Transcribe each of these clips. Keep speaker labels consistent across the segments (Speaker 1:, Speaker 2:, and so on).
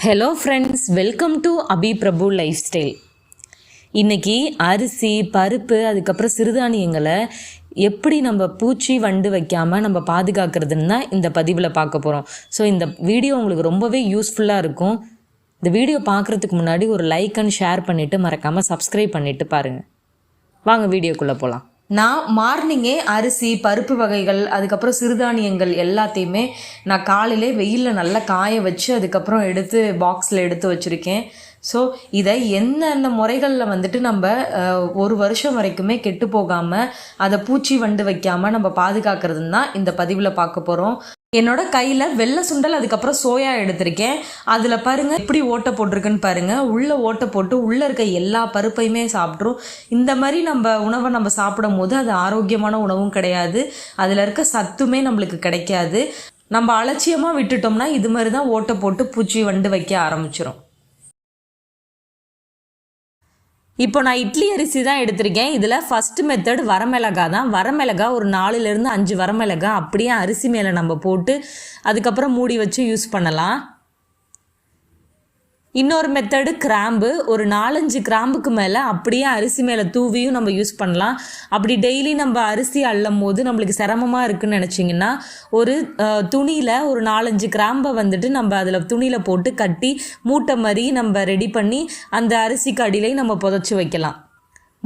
Speaker 1: Hello friends welcome to Abhi Prabhu lifestyle இன்றைக்கி அரிசி பருப்பு அதுக்கப்புறம் சிறுதானியங்களை எப்படி நம்ம பூச்சி வண்டு வைக்காமல் நம்ம பாதுகாக்கிறதுன்னு தான் இந்த பதிவில் பார்க்க போகிறோம் ஸோ இந்த வீடியோ உங்களுக்கு ரொம்பவே யூஸ்ஃபுல்லாக இருக்கும். இந்த வீடியோ பார்க்குறதுக்கு முன்னாடி ஒரு லைக் அண்ட் ஷேர் பண்ணிவிட்டு மறக்காமல் சப்ஸ்கிரைப் பண்ணிவிட்டு பாருங்கள் வாங்க வீடியோக்குள்ளே போகலாம்
Speaker 2: நான் மார்னிங்கே அரிசி பருப்பு வகைகள் அதுக்கப்புறம் சிறுதானியங்கள் எல்லாத்தையுமே நான் காலையிலே வெயிலில் நல்லா காய வச்சு அதுக்கப்புறம் எடுத்து பாக்ஸில் எடுத்து வச்சுருக்கேன். ஸோ இதை என்னென்ன முறைகளில் வந்துட்டு நம்ம ஒரு வருஷம் வரைக்குமே கெட்டு போகாமல் அதை பூச்சி வண்டு வைக்காமல் நம்ம பாதுகாக்கிறதுன்னு தான் இந்த பதிவில் பார்க்க போகிறோம் என்னோட கையில் வெள்ளை சுண்டல் அதுக்கப்புறம் சோயா எடுத்திருக்கேன். அதில் பாருங்க எப்படி ஓட்டை போட்டிருக்குன்னு பாருங்க. உள்ள ஓட்டை போட்டு உள்ளே இருக்க எல்லா பருப்பையுமே சாப்பிட்ரும் இந்த மாதிரி நம்ம உணவை நம்ம சாப்பிடும் போது அது ஆரோக்கியமான உணவும் கிடையாது. அதில் இருக்க சத்துமே நம்மளுக்கு கிடைக்காது. நம்ம அலட்சியமாக விட்டுட்டோம்னா இது மாதிரி தான் ஓட்டை போட்டு பூச்சி வண்டு வைக்க ஆரம்பிச்சிடும்
Speaker 1: இப்போ நான் இட்லி அரிசி தான் எடுத்திருக்கேன். இதில் ஃபஸ்ட்டு மெத்தட் வரமிளகா தான். வரமிளகா ஒரு நாலுலேருந்து அஞ்சு வரமிளகா அப்படியே அரிசி மேலே நம்ம போட்டு அதுக்கப்புறம் மூடி வச்சு யூஸ் பண்ணலாம். இன்னொரு மெத்தடு கிராம்பு. ஒரு நாலஞ்சு கிராம்புக்கு மேலே அப்படியே அரிசி மேலே தூவியும் நம்ம யூஸ் பண்ணலாம். அப்படி டெய்லி நம்ம அரிசி அள்ளும் போது நம்மளுக்கு சிரமமாக இருக்குன்னு நினச்சிங்கன்னா ஒரு துணியில் ஒரு நாலஞ்சு கிராம்பை வந்துட்டு நம்ம அதில் துணியில் போட்டு கட்டி மூட்டை மாதிரி நம்ம ரெடி பண்ணி அந்த அரிசிக்கு அடியிலையும் நம்ம புதைச்சி வைக்கலாம்.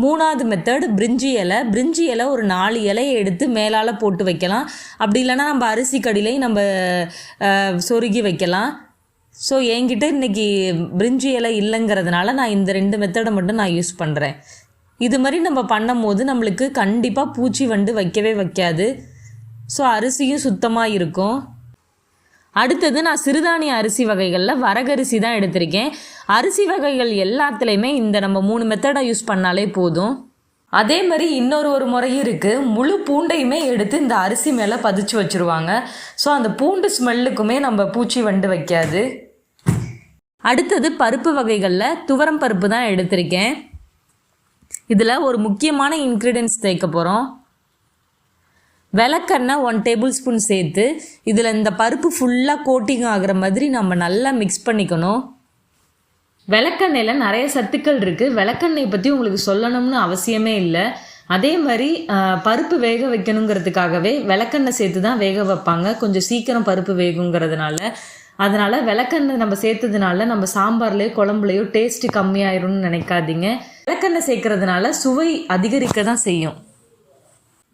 Speaker 1: மூணாவது மெத்தட் பிரிஞ்சி இலை. பிரிஞ்சி இலை ஒரு நாலு இலையை எடுத்து மேலால் போட்டு வைக்கலாம். அப்படி இல்லைன்னா நம்ம அரிசி கடிலையும் நம்ம சொருகி வைக்கலாம். ஸோ என்கிட்ட இன்றைக்கி பிரிஞ்சி இலை இல்லைங்கிறதுனால நான் இந்த ரெண்டு மெத்தடை மட்டும் நான் யூஸ் பண்ணுறேன் இது மாதிரி நம்ம பண்ணும் போது நம்மளுக்கு கண்டிப்பாக பூச்சி வண்டு வைக்கவே வைக்காது. ஸோ அரிசியும் சுத்தமாக இருக்கும். அடுத்தது நான் சிறுதானிய அரிசி வகைகளில் வரகரிசி தான் எடுத்திருக்கேன். அரிசி வகைகள் எல்லாத்துலேயுமே இந்த நம்ம மூணு மெத்தடை யூஸ் பண்ணாலே போதும். அதே மாதிரி இன்னொரு ஒரு முறையும் இருக்குது முழு பூண்டையுமே எடுத்து இந்த அரிசி மேலே பதிச்சு வச்சுருவாங்க. ஸோ அந்த பூண்டு ஸ்மெல்லுக்குமே நம்ம பூச்சி வண்டு வைக்காது. அடுத்தது பருப்பு வகைகளில் துவரம் பருப்பு தான் எடுத்திருக்கேன். இதில் ஒரு முக்கியமான இன்க்ரீடியன்ஸ் சேர்க்க போகிறோம் விளக்கெண்ணெய் ஒன் டேபிள் ஸ்பூன் சேர்த்து இதில் இந்த பருப்பு ஃபுல்லாக கோட்டிங் ஆகிற மாதிரி நம்ம நல்லா மிக்ஸ் பண்ணிக்கணும். விளக்கெண்ணெயில் நிறைய சத்துக்கள் இருக்குது விளக்கெண்ணெய் பற்றி உங்களுக்கு சொல்லணும்னு அவசியமே இல்லை. அதே மாதிரி பருப்பு வேக வைக்கணுங்கிறதுக்காகவே விளக்கெண்ணெய் சேர்த்து தான் வேக வைப்பாங்க. கொஞ்சம் சீக்கிரம் பருப்பு வேகுங்கிறதுனால. அதனால் விளக்கெண்ணெய் நம்ம சேர்த்ததுனால நம்ம சாம்பார்லேயோ குழம்புலையோ டேஸ்ட்டு கம்மியாயிரும்னு நினைக்காதீங்க. விளக்கெண்ணெய் சேர்க்கறதுனால சுவை அதிகரிக்க தான் செய்யும்.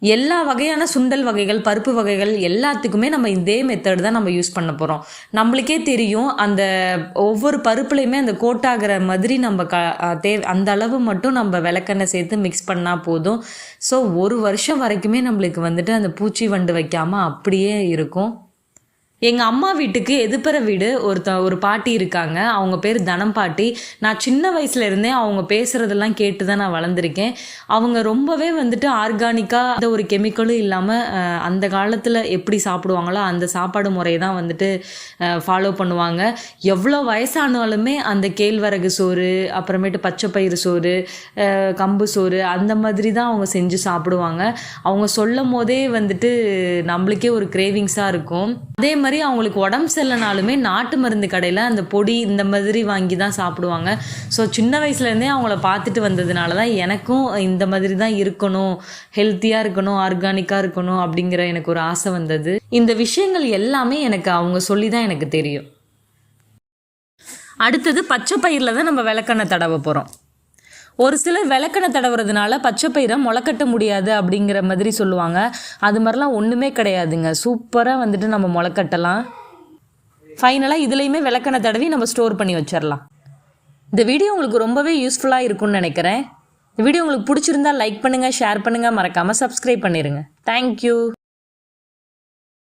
Speaker 1: எல்லா வகையான சுண்டல் வகைகள் பருப்பு வகைகள் எல்லாத்துக்குமே நம்ம இதே மெத்தட் தான் நம்ம யூஸ் பண்ண போகிறோம் நம்மளுக்கே தெரியும் அந்த ஒவ்வொரு பருப்புலையுமே அந்த கோட்டாகிற மாதிரி நம்ம க தே அந்த அளவு மட்டும் நம்ம விளக்கெண்ணெய் சேர்த்து மிக்ஸ் பண்ணால் போதும். ஸோ ஒரு வருஷம் வரைக்குமே நம்மளுக்கு வந்துட்டு அந்த பூச்சி வண்டு வைக்காமல் அப்படியே இருக்கும். எங்கள் அம்மா வீட்டுக்கு எதிர்ப்புற வீடு ஒருத்த ஒரு பாட்டி இருக்காங்க. அவங்க பேர் தனம் பாட்டி நான் சின்ன வயசுல இருந்தே அவங்க பேசுகிறதெல்லாம் கேட்டு தான் நான் வளர்ந்துருக்கேன். அவங்க ரொம்பவே வந்துட்டு ஆர்கானிக்காக அந்த ஒரு கெமிக்கலும் இல்லாமல் அந்த காலத்தில் எப்படி சாப்பிடுவாங்களோ அந்த சாப்பாடு முறையை தான் வந்துட்டு ஃபாலோ பண்ணுவாங்க. எவ்வளோ வயசானாலுமே அந்த கேழ்வரகு சோறு அப்புறமேட்டு பச்சை பயிறு சோறு கம்பு சோறு அந்த மாதிரி தான் அவங்க செஞ்சு சாப்பிடுவாங்க. அவங்க சொல்லும் போதே வந்துட்டு நம்மளுக்கே ஒரு கிரேவிங்ஸாக இருக்கும். அதே மாதிரி அவங்களுக்கு உடம்பு சரியில்லைனாலுமே நாட்டு மருந்து கடையில் அந்த பொடி இந்த மாதிரி வாங்கி தான் சாப்பிடுவாங்க. ஸோ சின்ன வயசுலேருந்தே அவங்கள பார்த்துட்டு வந்ததுனால தான் எனக்கும் இந்த மாதிரி தான் இருக்கணும் ஹெல்த்தியாக இருக்கணும் ஆர்கானிக்காக இருக்கணும் அப்படிங்கிற எனக்கு ஒரு ஆசை வந்தது. இந்த விஷயங்கள் எல்லாமே எனக்கு அவங்க சொல்லி தான் எனக்கு தெரியும். அடுத்தது பச்சை பயிரில் தான் நம்ம விளக்கெண்ணெய் தடவ போகிறோம் ஒரு சிலர் விளக்கணை தடவுறதுனால பச்சை பயிரை முளைக்கட்ட முடியாது அப்படிங்கிற மாதிரி சொல்லுவாங்க. அது மாதிரிலாம் ஒன்றுமே கிடையாதுங்க. சூப்பராக வந்துட்டு நம்ம முளைக்கட்டலாம். ஃபைனலாக இதுலேயுமே விளக்கணை தடவி நம்ம ஸ்டோர் பண்ணி வச்சிடலாம் இந்த வீடியோ உங்களுக்கு ரொம்பவே யூஸ்ஃபுல்லாக இருக்கும்னு நினைக்கிறேன். இந்த வீடியோ உங்களுக்கு பிடிச்சிருந்தா லைக் பண்ணுங்கள் ஷேர் பண்ணுங்கள் மறக்காமல் சப்ஸ்கிரைப் பண்ணிடுங்க தேங்க்யூ